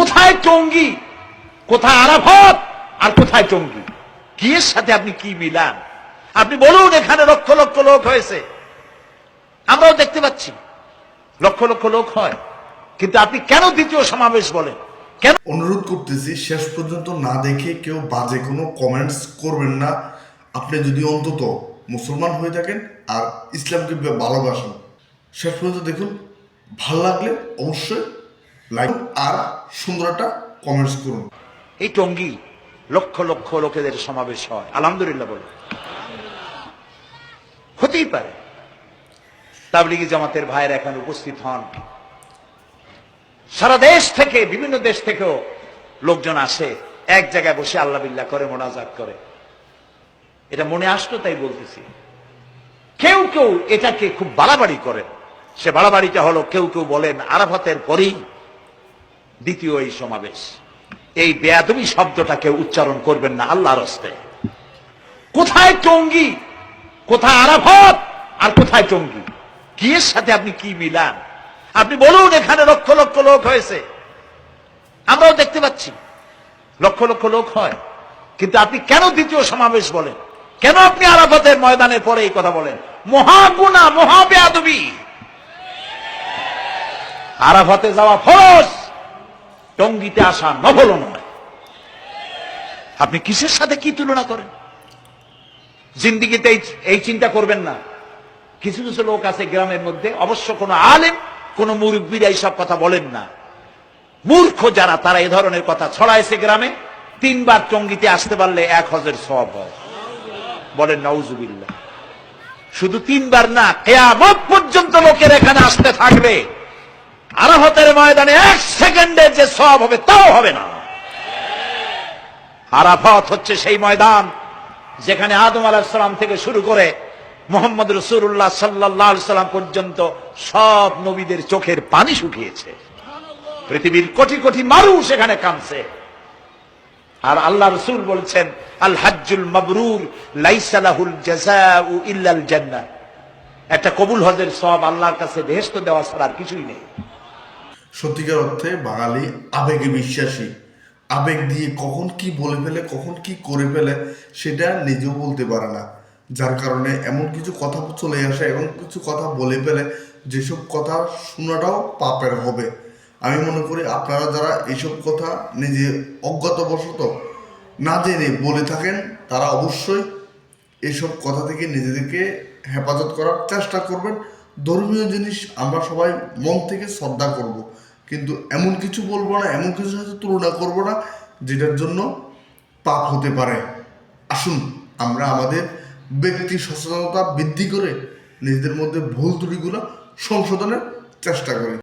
কোথায় টঙ্গি কোথায় আরাফত আর কোথায় টঙ্গি কি এর সাথে আপনি কি মিলান? আপনি বলুন, এখানে লক্ষ লক্ষ লোক হয়েছে। আমরাও দেখতে পাচ্ছি। লক্ষ লক্ষ লোক হয়। কিন্তু আপনি কেন দ্বিতীয় সমাবেশ বলেন? কেন অনুরোধ করতেছি, শেষ পর্যন্ত না দেখে কেউ বাজে কোনো কমেন্টস করবেন না। আপনি যদি অন্তত মুসলমান হয়ে থাকেন আর ইসলামকে ভালোবাসেন, শেষ পর্যন্ত দেখুন, ভালো লাগলে অবশ্যই লাইক আর সুন্দর একটা কমেন্টস করুন। এই টঙ্গি লক্ষ লক্ষ লোকেদের সমাবেশ হয়। আলহামদুলিল্লাহ বলে। হতেই পারে। তাবলিগি জামাতের ভাইয়ের এখানে উপস্থিত হন। সারা দেশ থেকে, বিভিন্ন দেশ থেকেও লোকজন আসে। এক জায়গায় বসে আল্লাহ বিল্লাহ করে, মোনাজাত করে। এটা মনে আসতো তাই বলতেছি। কেউ কেউ এটাকে খুব বাড়াবাড়ি করেন। সে বাড়াবাড়িটা হলো কেউ কেউ বলেন আরাফাতের পরেই দ্বিতীয় এই সমাবেশ। এই বেয়াদবি শব্দটাকে উচ্চারণ করবেন না আল্লাহর হস্তে। কোথায় টঙ্গি কোথায় আরাফত? আর কোথায় টঙ্গি কি এর সাথে আপনি কি মিলান? আপনি বলুন, এখানে লক্ষ লক্ষ লোক হয়েছে। আমরাও দেখতে পাচ্ছি। লক্ষ লক্ষ লোক হয়। কিন্তু আপনি কেন দ্বিতীয় সমাবেশ বলেন? কেন আপনি আরাফতের ময়দানের পরে এই কথা বলেন? মহাগুণা, মহাবেয়াদবি। আরাফতে যাওয়া ফরজ। টঙ্গিতে আসা নফল নয়। আপনি কিসের সাথে কি তুলনা করেন? জিন্দিগিতে এই- চিন্তা করবেন না। কিছু কিছু লোক আছে গ্রামের মধ্যে। অবশ্য কোনো আলেম, কোন মুরব্বীরা এইসব কথা বলেন না। মূর্খ যারা, তারা এই ধরনের কথা ছড়াইছে গ্রামে। তিনবার টঙ্গিতে আসতে পারলে এক হজের সব হয়। বলেন নউজুবিল্লা শুধু তিনবার না, কেয়ামত পর্যন্ত লোকের এখানে আসতে থাকবে। আরাফতের ময়দানে এক সেকেন্ডে যে সব হবে, তাও হবে না। আরাফত হচ্ছে সেই ময়দান যেখানে আদম আলাহিসাল্লাম থেকে শুরু করে মোহাম্মদ রসুল্লাহ সাল্লাহ সাল্লাম পর্যন্ত সব নবীদের চোখের পানি শুকিয়েছে। পৃথিবীর কোটি কোটি মানুষ এখানে কামছে আর আল্লাহ রসুল বলছেন, আল হাজ্জুল মাবরুর লাইসালাহুল ইল্লাল জান্নাহ। একটা কবুল হজের সব আল্লাহর কাছে বেহেশত দেওয়া ছাড়া আর কিছুই নেই। সত্যিকার অর্থে বাঙালি আবেগে বিশ্বাসী। আবেগ দিয়ে কখন কি বলে ফেলে, কখন কি করে ফেলে, সেটা নিজেও বলতে পারে না। যার কারণে এমন কিছু কথা চলে আসে এমন কিছু কথা বলে ফেলে, যেসব কথা শোনাটাও পাপের হবে। আমি মনে করি আপনারা যারা এইসব কথা নিজে অজ্ঞাতবশত না জেনে বলে থাকেন, তারা অবশ্যই এসব কথা থেকে নিজেদেরকে হেফাজত করার চেষ্টা করবেন। ধর্মীয় জিনিস আমরা সবাই মন থেকে শ্রদ্ধা করব। কিন্তু এমন কিছু বলব না, এমন কিছুর সাথে তুলনা করব না, যেটার জন্য পাপ হতে পারে। আসুন, আমরা আমাদের ব্যক্তি সচেতনতা বৃদ্ধি করে নিজেদের মধ্যে ভুল ত্রুটিগুলো সংশোধনের চেষ্টা করি।